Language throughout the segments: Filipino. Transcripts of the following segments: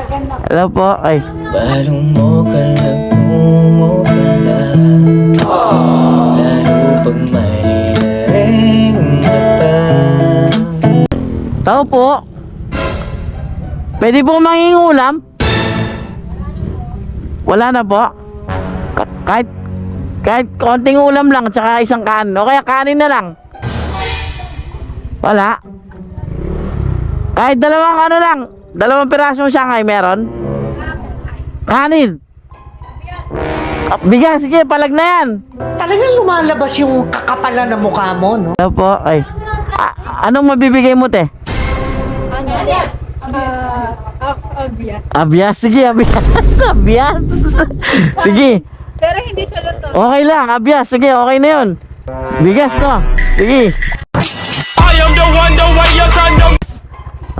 Hello po. Ay. Balong mo ka lang mo ka na Lalo pag mali na rin mata Tao po. Pwede po mangingulam? Wala na po. Ka- kahit kahit konting ulam lang tsaka isang kanin. O kaya kanin na lang. Wala. Kahit dalawang ano lang. Dalawang pirasong siyangay meron. Kanin. Bigas, sige, palag na yan. Talagang lumalabas yung kakapalan ng mukha mo, no? Hello po. Ay. A- anong mabibigay mo, te? Ano? Ah, uh, obvious. Abias, sige, abias. abias. sige. Pero hindi siya luto. Okay lang, abias. Sige, okay na yun. Bigas, no? Sige.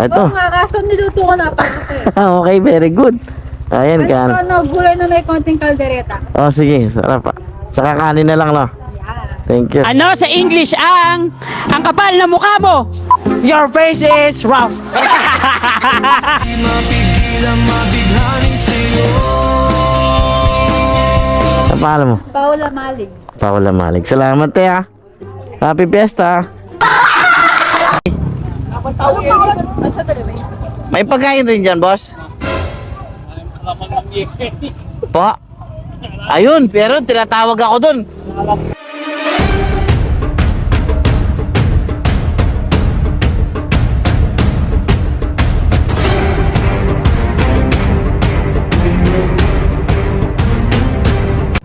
Ito. Oo nga, kaso niluto ko na pa okay, very good. Ayan, Ano, kan. ano, gulay na may konting kaldereta. Oh, sige, sarap. ah. Saka kanin na lang, no? Thank you. Ano sa English ang ang kapal na mukha mo? Your face is rough. Sa pangalan mo? Paula Malig. Paula Malig. Salamat, te, ah. Happy Fiesta. Asa talaga ba yun? May pagkain rin dyan, boss? Po? Ayun, pero tinatawag ako dun.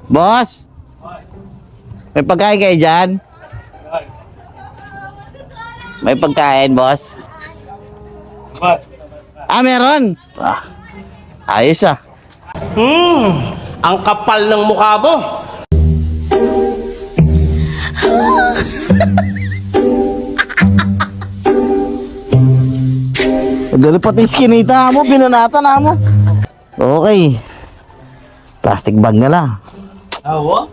Boss? May pagkain kayo dyan? May pagkain, boss? Ah, meron. Ah, ayos ah. Ang kapal ng mukha mo. Dali pati skinita mo, binanata na mo. Okay. Plastic bag na lang. Awa?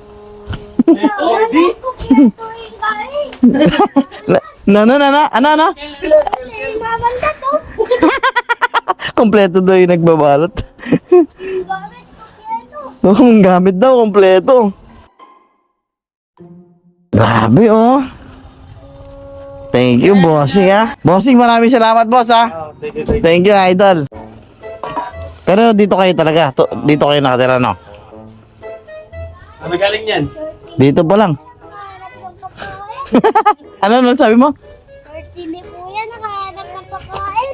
Na, na, na, na, ano, ano? kompleto daw yung nagbabalot. Ang gamit daw, kompleto. Grabe, oh. Thank you, bossing, ha. Bossing, maraming salamat, boss, ha. Thank you, idol. Pero dito kayo talaga. To- Dito kayo nakatira, no? Ano galing yan? Dito pa lang. ano, ano sabi mo? Hindi po yan, nakahanap ng pagkain.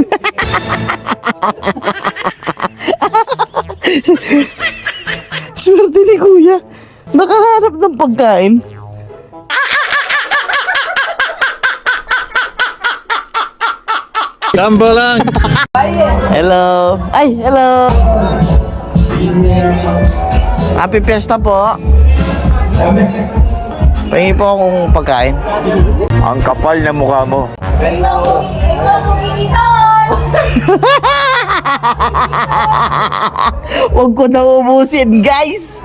Swerte ni kuya. Nakahanap ng pagkain. Gamba lang. Hello. Ay, hello. Happy Fiesta po. Pahingi po akong pagkain. Ang kapal na mukha mo. Huwag ko na ubusin, guys.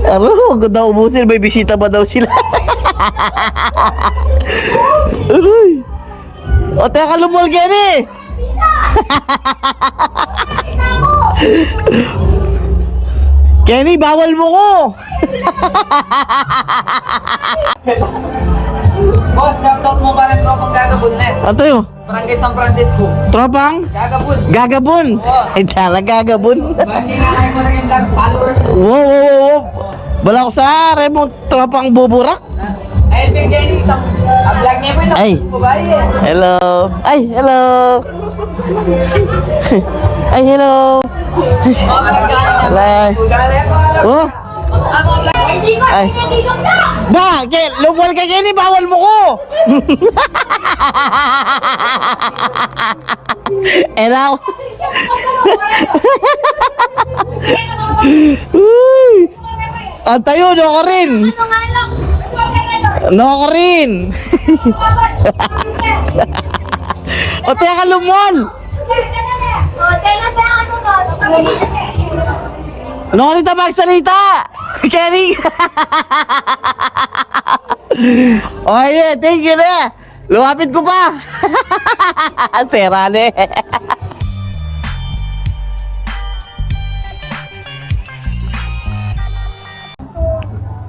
Ano, huwag ko na ubusin. May bisita ba daw sila? Aray. O, teka, lumol Kenny. Kenny, bawal mo ko. Boss, shoutout mo pa rin tropang gagabon na. Ano yun? Barangay San Francisco. Tropang? Gagabon. Gagabon. Ay, tala gagabon. Ba, hindi na kayo mo naging vlog followers wow, wow, wow, wow. Bala ko sa remote tropang buburak. Ayun, Big Jenny, isang ang vlog niya po Ay. eh. Hello. Ay, hello. Ay, hello. Lai. Oh, ay. Ba, ke, lumwal ka kini, bawal mo ko. Elaw. Uy. Antayo, no ko rin. No ko rin. o, teka ka ano ka nito magsalita? Kenny! okay, yeah, thank you na! Luwapit ko pa! Sera na eh!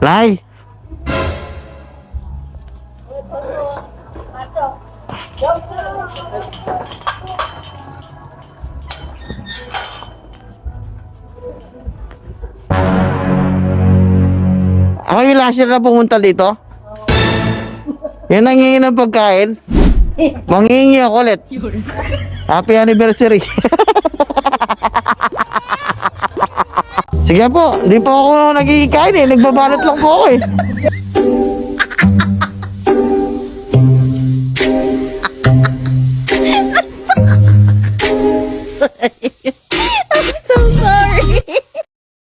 Lai Ako yung last na pumunta dito. Yan ang hingi ng pagkain. Manghingi ako ulit. Happy anniversary. Sige po, hindi po ako nagkikain eh. Nagbabalot lang po ako eh.